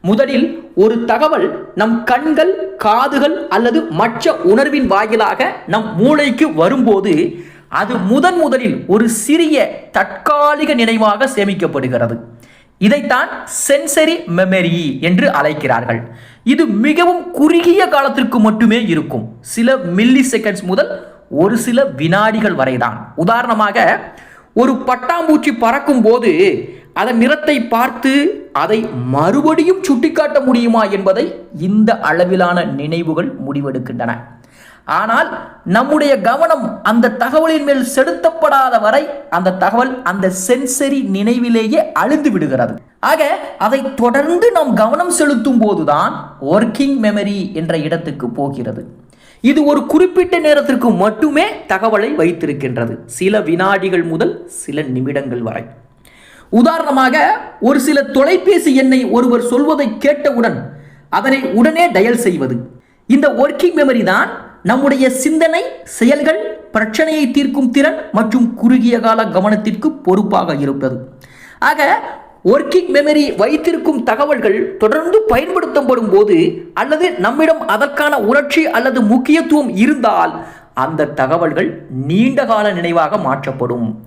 முதலில் ஒரு தகவல் நம் கண்கள் காதுகள் அல்லது மற்ற உணர்வின் வாயிலாக நம் மூளைக்கு வரும்போது அது முதன் முதலில் ஒரு சிறிய தற்காலிக நினைவாக சேமிக்கப்படுகிறது. இதைத்தான் சென்சரி மெமரி என்று அழைக்கிறார்கள். இது மிகவும் குறுகிய காலத்திற்கு மட்டுமே இருக்கும். சில மில்லி செகண்ட்ஸ் முதல் ஒரு சில வினாடிகள் வரைதான். உதாரணமாக ஒரு பட்டாம்பூச்சி பறக்கும் போது அதன் நிறத்தை பார்த்து அதை மறுபடியும் சுட்டிக்காட்ட முடியுமா என்பதை இந்த அளவிலான நினைவுகள் முடிவெடுக்கின்றன. ஆனால் நம்முடைய கவனம் அந்த தகவலின் மேல் செலுத்தப்படாத வரை அந்த தகவல் அந்த சென்சரி நினைவிலேயே அழிந்து விடுகிறது. ஆக அதை தொடர்ந்து நாம் கவனம் செலுத்தும் போதுதான் ஒர்க்கிங் மெமரி என்ற இடத்துக்கு போகிறது. இது ஒரு குறிப்பிட்ட நேரத்திற்கு மட்டுமே தகவலை வைத்திருக்கின்றது. சில வினாடிகள் முதல் சில நிமிடங்கள் வரை. உதாரணமாக ஒரு சில தொலைபேசி எண்ணை ஒருவர் சொல்வதை கேட்டவுடன் அதனை உடனே டயல் செய்வது. இந்த ஒர்க்கிங் மெமரி தான் நம்முடைய சிந்தனை செயல்கள் பிரச்சனையை தீர்க்கும் திறன் மற்றும் குறுகிய கால கவனத்திற்கு பொறுப்பாக இருப்பது. ஆக ஒர்க்கிங் மெமரி வைத்திருக்கும் தகவல்கள் தொடர்ந்து பயன்படுத்தப்படும் போது அல்லது நம்மிடம் அதற்கான உணர்ச்சி அல்லது முக்கியத்துவம் இருந்தால் அந்த தகவல்கள் நீண்ட கால நினைவாக மாற்றப்படும்.